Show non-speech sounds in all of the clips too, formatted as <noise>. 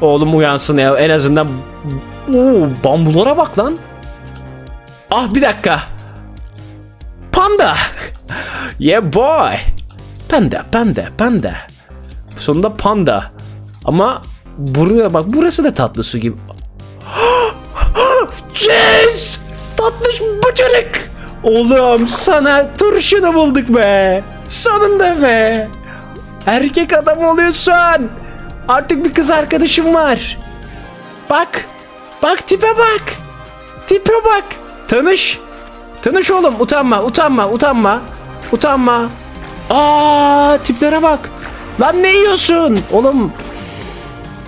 Oğlum uyansın ya en azından. Oo, bambulara bak lan. Ah bir dakika. Panda. <laughs> yeah boy. Panda, panda, panda. Sonunda panda. Ama buraya bak burası da tatlı su gibi. <gasps> yes! Tatlış bıçırık. Oğlum sana turşunu bulduk be. Sonunda be. Erkek adam oluyorsun. Artık bir kız arkadaşım var. Bak. Bak tipe bak. Tipe bak. Tanış. Tanış oğlum. Utanma, utanma, utanma. Utanma. Aa, tiplere bak. Lan ne yiyorsun? Oğlum.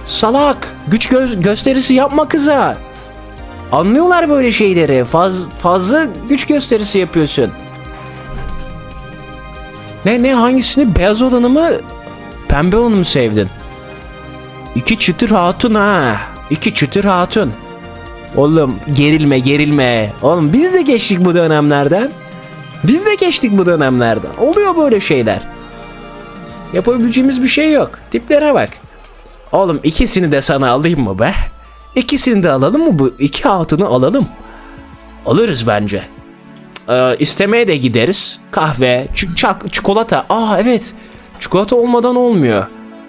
Salak. Güç gö- gösterisi yapma kıza. Anlıyorlar böyle şeyleri. Faz fazla güç gösterisi yapıyorsun. Ne ne hangisini? Beyaz olanı mı? Pembe olanı mı sevdin? İki çıtır hatun ha. İki çıtır hatun. Oğlum gerilme gerilme. Oğlum biz de geçtik bu dönemlerden. Biz de geçtik bu dönemlerden. Oluyor böyle şeyler. Yapabileceğimiz bir şey yok. Tiplere bak. Oğlum ikisini de sana alayım mı be? İkisini de alalım mı bu? iki hatunu alalım. Alırız bence. Ee, istemeye de gideriz. Kahve, çak, çikolata. Aa evet. Çikolata olmadan olmuyor.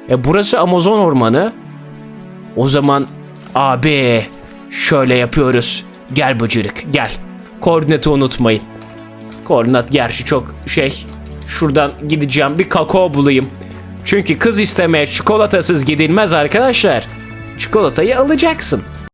E burası Amazon ormanı. O zaman abi şöyle yapıyoruz. Gel bıcırık gel. Koordinatı unutmayın. Koordinat gerçi çok şey. Şuradan gideceğim bir kakao bulayım. Çünkü kız istemeye çikolatasız gidilmez arkadaşlar. Çikolatayı alacaksın.